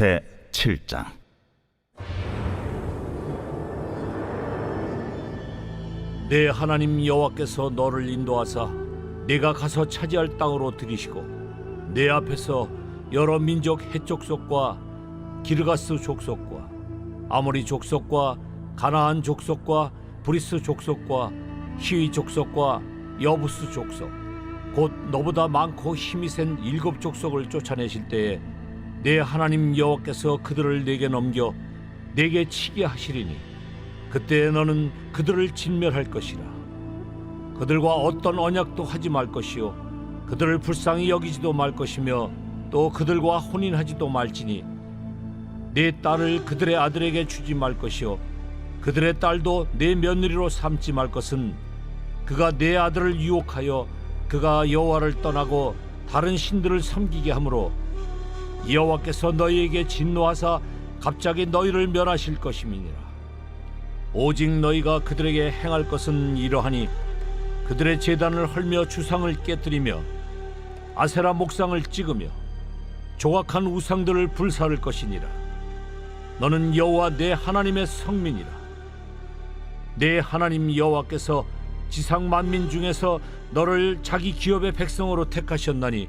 제 7장. 내 하나님 여호와께서 너를 인도하사 네가 가서 차지할 땅으로 들이시고 내 앞에서 여러 민족 해족 속과 기르가스 족속과 아모리 족속과 가나안 족속과 브리스 족속과 히위 족속과 여부스 족속 곧 너보다 많고 힘이 센 일곱 족속을 쫓아내실 때에 내 하나님 여호와께서 그들을 내게 넘겨 내게 치게 하시리니 그때 너는 그들을 진멸할 것이라. 그들과 어떤 언약도 하지 말 것이요. 그들을 불쌍히 여기지도 말 것이며 또 그들과 혼인하지도 말지니 내 딸을 그들의 아들에게 주지 말 것이요. 그들의 딸도 내 며느리로 삼지 말 것은 그가 내 아들을 유혹하여 그가 여호와를 떠나고 다른 신들을 섬기게 하므로 여호와께서 너희에게 진노하사 갑자기 너희를 멸하실 것임이니라. 오직 너희가 그들에게 행할 것은 이러하니 그들의 제단을 헐며 주상을 깨뜨리며 아세라 목상을 찍으며 조각한 우상들을 불사를 것이니라 너는 여호와 내 하나님의 성민이라 내 하나님 여호와께서 지상 만민 중에서 너를 자기 기업의 백성으로 택하셨나니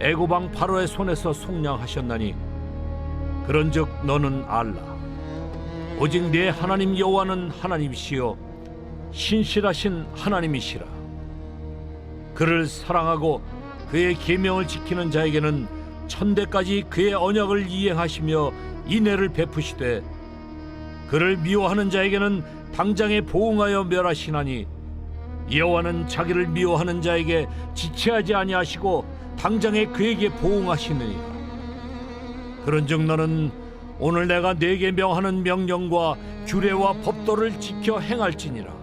애고방 바로의 손에서 속량하셨나니 그런즉 너는 알라. 오직 내 하나님 여호와는 하나님이시요 신실하신 하나님이시라. 그를 사랑하고 그의 계명을 지키는 자에게는 천대까지 그의 언약을 이행하시며 인애를 베푸시되 그를 미워하는 자에게는 당장에 보응하여 멸하시나니 여호와는 자기를 미워하는 자에게 지체하지 아니하시고 당장에 그에게 보응하시느니라 그런즉 너는 오늘 내가 네게 명하는 명령과 규례와 법도를 지켜 행할지니라.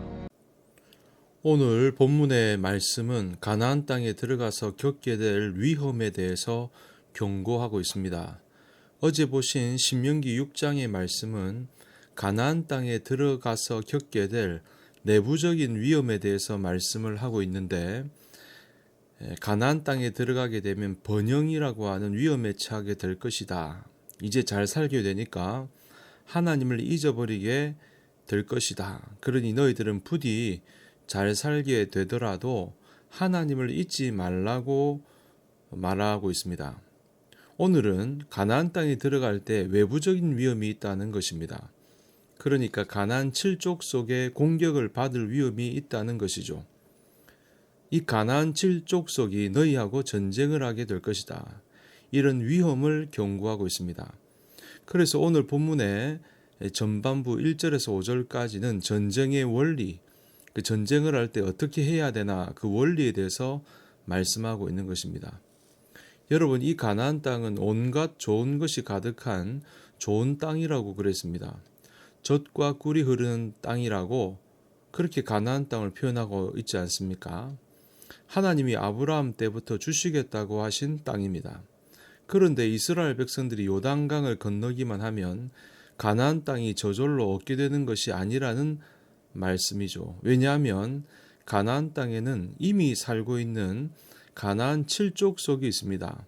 오늘 본문의 말씀은 가나안 땅에 들어가서 겪게 될 위험에 대해서 경고하고 있습니다. 어제 보신 신명기 6장의 말씀은 가나안 땅에 들어가서 겪게 될 내부적인 위험에 대해서 말씀을 하고 있는데 에, 가나안 땅에 들어가게 되면 번영이라고 하는 위험에 처하게 될 것이다. 이제 잘 살게 되니까 하나님을 잊어버리게 될 것이다. 그러니 너희들은 부디 잘 살게 되더라도 하나님을 잊지 말라고 말하고 있습니다. 오늘은 가나안 땅에 들어갈 때 외부적인 위험이 있다는 것입니다. 그러니까 가나안 칠족 속에 공격을 받을 위험이 있다는 것이죠. 이 가나안 칠족속이 너희하고 전쟁을 하게 될 것이다. 이런 위험을 경고하고 있습니다. 그래서 오늘 본문의 전반부 1절에서 5절까지는 전쟁의 원리, 그 전쟁을 할 때 어떻게 해야 되나 그 원리에 대해서 말씀하고 있는 것입니다. 여러분 이 가나안 땅은 온갖 좋은 것이 가득한 좋은 땅이라고 그랬습니다. 젖과 꿀이 흐르는 땅이라고 그렇게 가나안 땅을 표현하고 있지 않습니까? 하나님이 아브라함 때부터 주시겠다고 하신 땅입니다. 그런데 이스라엘 백성들이 요단강을 건너기만 하면 가나안 땅이 저절로 얻게 되는 것이 아니라는 말씀이죠. 왜냐하면 가나안 땅에는 이미 살고 있는 가나안 칠족 속이 있습니다.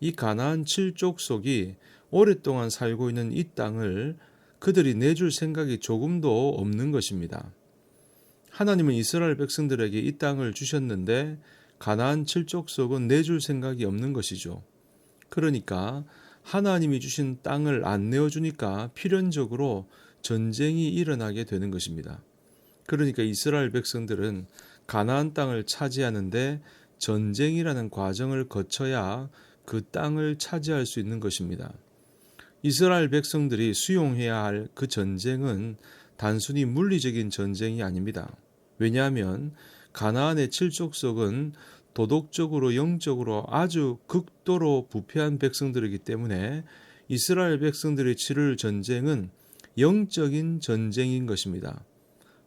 이 가나안 칠족 속이 오랫동안 살고 있는 이 땅을 그들이 내줄 생각이 조금도 없는 것입니다. 하나님은 이스라엘 백성들에게 이 땅을 주셨는데 가나안 칠족 속은 내줄 생각이 없는 것이죠. 그러니까 하나님이 주신 땅을 안 내어주니까 필연적으로 전쟁이 일어나게 되는 것입니다. 그러니까 이스라엘 백성들은 가나안 땅을 차지하는데 전쟁이라는 과정을 거쳐야 그 땅을 차지할 수 있는 것입니다. 이스라엘 백성들이 수용해야 할 그 전쟁은 단순히 물리적인 전쟁이 아닙니다. 왜냐하면 가나안의 칠족속은 도덕적으로 영적으로 아주 극도로 부패한 백성들이기 때문에 이스라엘 백성들이 치를 전쟁은 영적인 전쟁인 것입니다.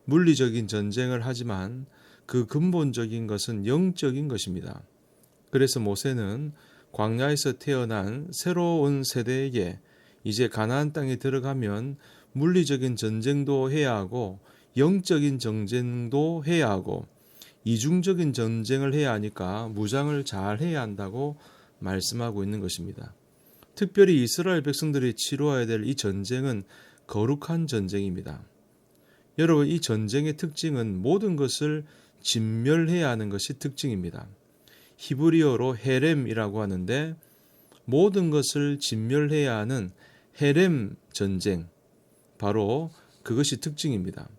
물리적인 전쟁을 하지만 그 근본적인 것은 영적인 것입니다. 그래서 모세는 광야에서 태어난 새로운 세대에게 이제 가나안 땅에 들어가면 물리적인 전쟁도 해야 하고 영적인 전쟁도 해야 하고 이중적인 전쟁을 해야 하니까 무장을 잘 해야 한다고 말씀하고 있는 것입니다. 특별히 이스라엘 백성들이 치루어야 될 이 전쟁은 거룩한 전쟁입니다. 여러분, 이 전쟁의 특징은 모든 것을 진멸해야 하는 것이 특징입니다. 히브리어로 헤렘이라고 하는데 모든 것을 진멸해야 하는 헤렘 전쟁, 바로 그것이 특징입니다.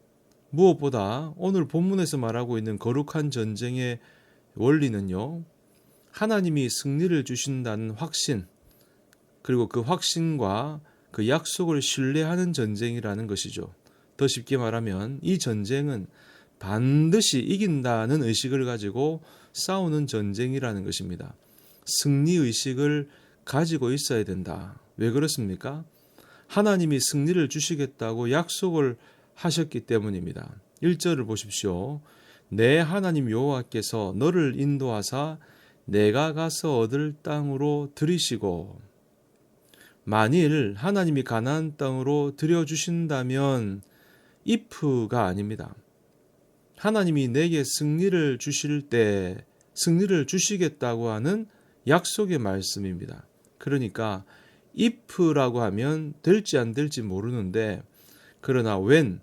무엇보다 오늘 본문에서 말하고 있는 거룩한 전쟁의 원리는요, 하나님이 승리를 주신다는 확신, 그리고 그 확신과 그 약속을 신뢰하는 전쟁이라는 것이죠. 더 쉽게 말하면 이 전쟁은 반드시 이긴다는 의식을 가지고 싸우는 전쟁이라는 것입니다. 승리 의식을 가지고 있어야 된다. 왜 그렇습니까? 하나님이 승리를 주시겠다고 약속을 하셨기 때문입니다. 1절을 보십시오. 내 하나님 여호와께서 너를 인도하사 내가 가서 얻을 땅으로 들이시고 만일 하나님이 가나안 땅으로 들여 주신다면 if가 아닙니다. 하나님이 내게 승리를 주실 때 승리를 주시겠다고 하는 약속의 말씀입니다. 그러니까 if라고 하면 될지 안 될지 모르는데 그러나 when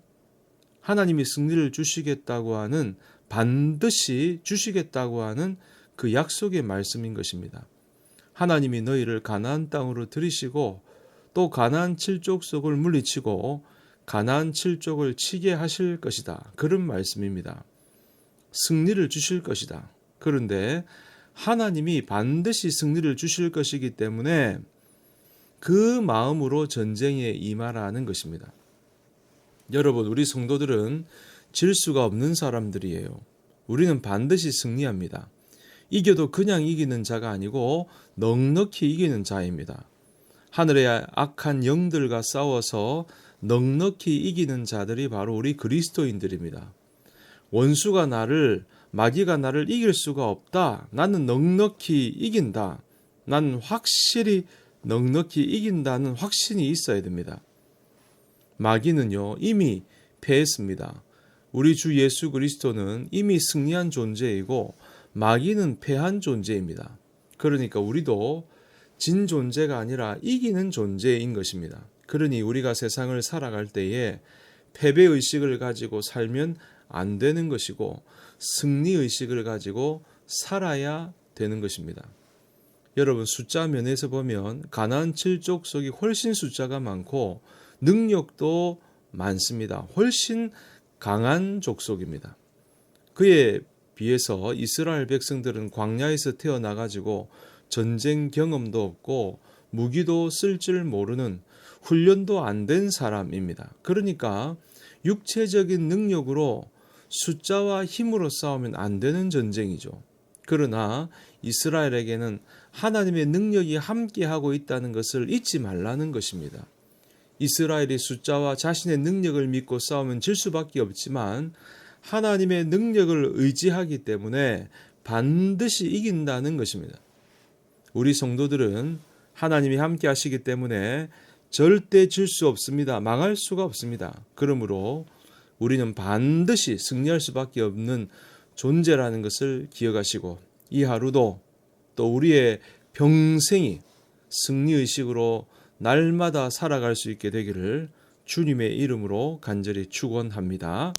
하나님이 승리를 주시겠다고 하는 반드시 주시겠다고 하는 그 약속의 말씀인 것입니다. 하나님이 너희를 가나안 땅으로 들이시고 또 가나안 칠족 속을 물리치고 가나안 칠족을 치게 하실 것이다. 그런 말씀입니다. 승리를 주실 것이다. 그런데 하나님이 반드시 승리를 주실 것이기 때문에 그 마음으로 전쟁에 임하라 는 것입니다. 여러분, 우리 성도들은 질 수가 없는 사람들이에요. 우리는 반드시 승리합니다. 이겨도 그냥 이기는 자가 아니고 넉넉히 이기는 자입니다. 하늘의 악한 영들과 싸워서 넉넉히 이기는 자들이 바로 우리 그리스도인들입니다. 원수가 나를 마귀가 나를 이길 수가 없다. 나는 넉넉히 이긴다. 나는 확실히 넉넉히 이긴다는 확신이 있어야 됩니다. 마귀는요, 이미 패했습니다. 우리 주 예수 그리스도는 이미 승리한 존재이고 마귀는 패한 존재입니다. 그러니까 우리도 진 존재가 아니라 이기는 존재인 것입니다. 그러니 우리가 세상을 살아갈 때에 패배 의식을 가지고 살면 안 되는 것이고 승리 의식을 가지고 살아야 되는 것입니다. 여러분 숫자 면에서 보면 가나안 칠족 속이 훨씬 숫자가 많고 능력도 많습니다. 훨씬 강한 족속입니다. 그에 비해서 이스라엘 백성들은 광야에서 태어나 가지고 전쟁 경험도 없고 무기도 쓸 줄 모르는 훈련도 안 된 사람입니다. 그러니까 육체적인 능력으로 숫자와 힘으로 싸우면 안 되는 전쟁이죠. 그러나 이스라엘에게는 하나님의 능력이 함께하고 있다는 것을 잊지 말라는 것입니다. 이스라엘이 숫자와 자신의 능력을 믿고 싸우면 질 수밖에 없지만 하나님의 능력을 의지하기 때문에 반드시 이긴다는 것입니다. 우리 성도들은 하나님이 함께 하시기 때문에 절대 질 수 없습니다. 망할 수가 없습니다. 그러므로 우리는 반드시 승리할 수밖에 없는 존재라는 것을 기억하시고 이 하루도 또 우리의 평생이 승리 의식으로 날마다 살아갈 수 있게 되기를 주님의 이름으로 간절히 축원합니다.